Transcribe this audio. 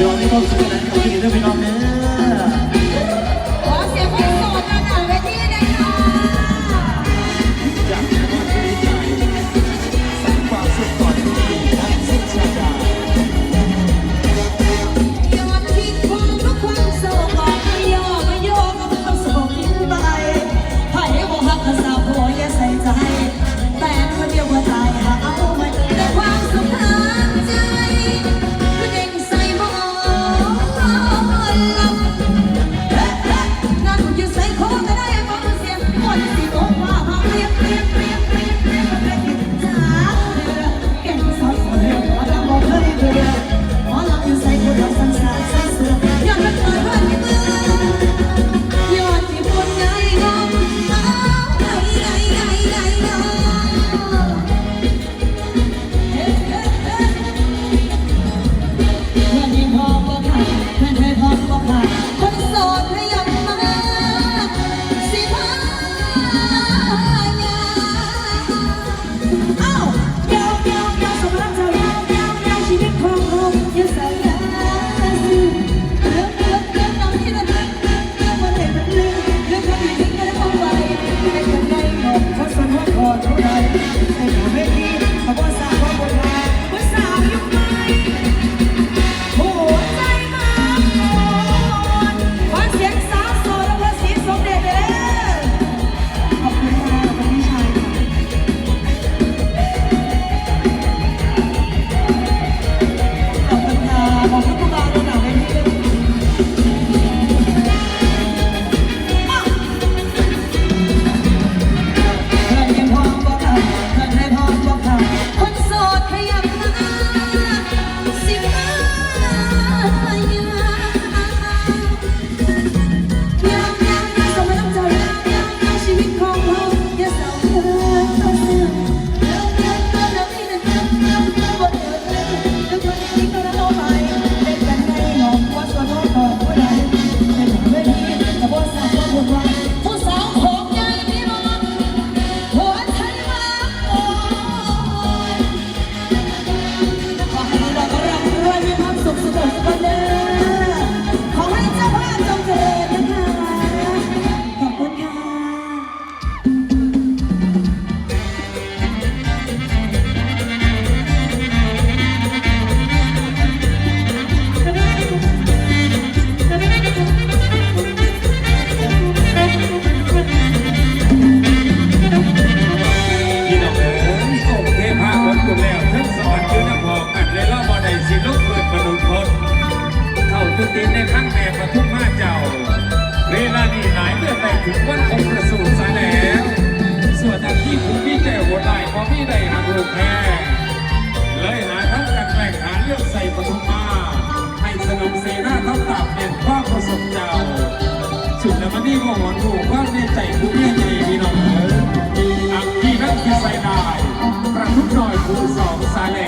ดวงนี้พ่อสุดแล้วขอบคุณด้วพี่น้องเด้อ ขอเสียงคนโสดนะ ถึงวันคงประสูติสายแล้ว ส่วนที่ผมพี่แจ้วหัวใจล่พอพี่ได้หาลูกแพ้เลยหาทั้งกันแกล้งหาเลือกใส่ปฐุมาให้สนมเสนาทับตับเป็นควาประสบเจ้าสุดแล้วมันนี่ก็หอนหูควาในใจผู้พี่ใหญ่พี่น้องเอ๋ยอักพี่นั่งที่ใส่ได้ประทุกหน่อยผู้สองสายแล